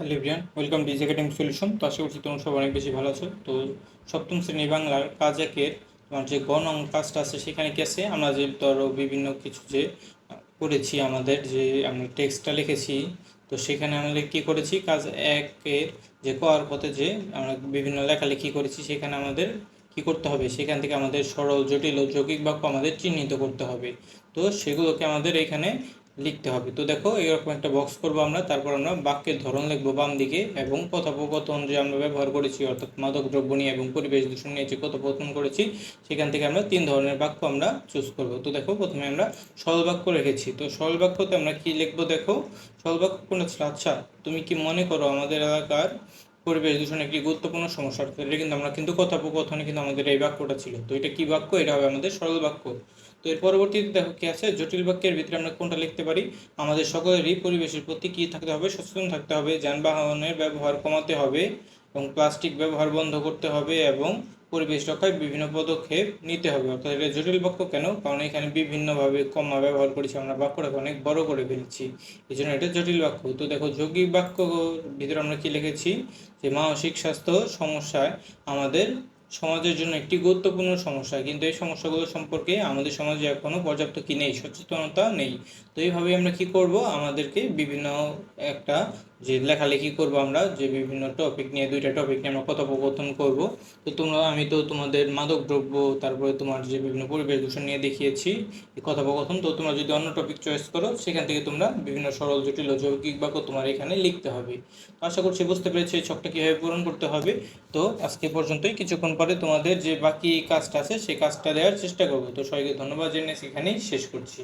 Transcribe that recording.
Hello everyone welcome this academic solution তো আশা করছি তোমরা সব অনেক বেশি ভালো আছো। তো সপ্তম শ্রেণি বাংলার কাজ একের, তোমার যে গণ কাজটা আছে সেখানে কি আছে? আমরা যে ধরো বিভিন্ন কিছু যে করেছি, আমাদের যে আমরা টেক্সটটা লিখেছি, তো সেখানে আমাদের কি করেছি? কাজ একের, যে কর পথে যে আমরা বিভিন্ন লেখালেখি করেছি, সেখানে আমাদের কি করতে হবে? সেখান থেকে আমাদের সরল, জটিল ও যৌগিক বাক্য আমাদের চিহ্নিত করতে হবে। তো সেগুলোকে আমাদের এখানে লিখতে হবে। তো দেখো, এরকম একটা বক্স করব আমরা, তারপর আমরা বাক্যের ধরন লিখব বাম দিকে এবং কথোপকথন যে আমরা ব্যবহার করেছি, অর্থাৎ মাদক, দ্রব্য নিয়ে এবং পরিবেশ দূষণ নিয়ে যে কথোপকথন করেছি, সেখান থেকে আমরা তিন ধরনের বাক্য আমরা চুজ করব। তো দেখো, প্রথমে আমরা সরল বাক্য রেখেছি। তো সরল বাক্যতে আমরা কি লিখব দেখো? সরল বাক্য কোনটা? আচ্ছা তুমি কি মনে করো আমাদের এলাকার পরিবেশ দূষণ একটি গুরুত্বপূর্ণ সমস্যা? অর্থাৎ এটা কিন্তু আমরা কিন্তু কথোপকথনে কিন্তু আমাদের এই বাক্যটা ছিল। তো এটা কি বাক্য? এটা হবে আমাদের সরল বাক্য। তো এর পরবর্তীতে দেখো কি আছে? জটিল বাক্যের ভিতরে আমরা কোনটা লিখতে পারি? আমাদের সকলেরই পরিবেশের প্রতি কী থাকতে হবে? সচেতন থাকতে হবে, যানবাহনের ব্যবহার কমাতে হবে এবং প্লাস্টিক ব্যবহার বন্ধ করতে হবে এবং পরিবেশ রক্ষায় বিভিন্ন পদক্ষেপ নিতে হবে। অর্থাৎ এটা জটিল বাক্য কেন? কারণ এখানে বিভিন্নভাবে কমা ব্যবহার করেছি আমরা, বাক্যটাকে অনেক বড় করে ফেলছি। এই জন্য এটা জটিল বাক্য। তো দেখো, যৌগিক বাক্য ভিতরে আমরা কি লিখেছি? যে মানসিক স্বাস্থ্য সমস্যায় আমাদের সমাজের জন্য একটি গুরুত্বপূর্ণ সমস্যা। কিন্তু এই সমস্যাগুলো সম্পর্কে আমাদের সমাজে এখনও পর্যাপ্ত কি নেই? সচেতনতা নেই। তো এইভাবে আমরা কি করব? আমাদেরকে বিভিন্ন একটা যে লেখালেখি করব আমরা, যে বিভিন্ন টপিক নিয়ে, দুইটা টপিক নিয়ে আমরা কথোপকথন করব। তো তোমরা, আমি তো তোমাদের মাদক দ্রব্য তারপরে তোমার যে বিভিন্ন পরিবেশ দূষণ নিয়ে দেখিয়েছি কথোপকথন, তো তোমরা যদি অন্য টপিক চয়েস করো, সেখান থেকে তোমরা বিভিন্ন সরল, জটিল যৌগিক বাক্য তোমার এখানে লিখতে হবে। আশা করছি বুঝতে পেরেছি, এই ছকটা কীভাবে পূরণ করতে হবে। তো আজকে পর্যন্তই, কিছুক্ষণ পরে তোমাদের যে বাকি কাজটা আছে, সেই কাজটা দেওয়ার চেষ্টা করব। তো সবাইকে ধন্যবাদ, জেনে সেখানেই শেষ করছি।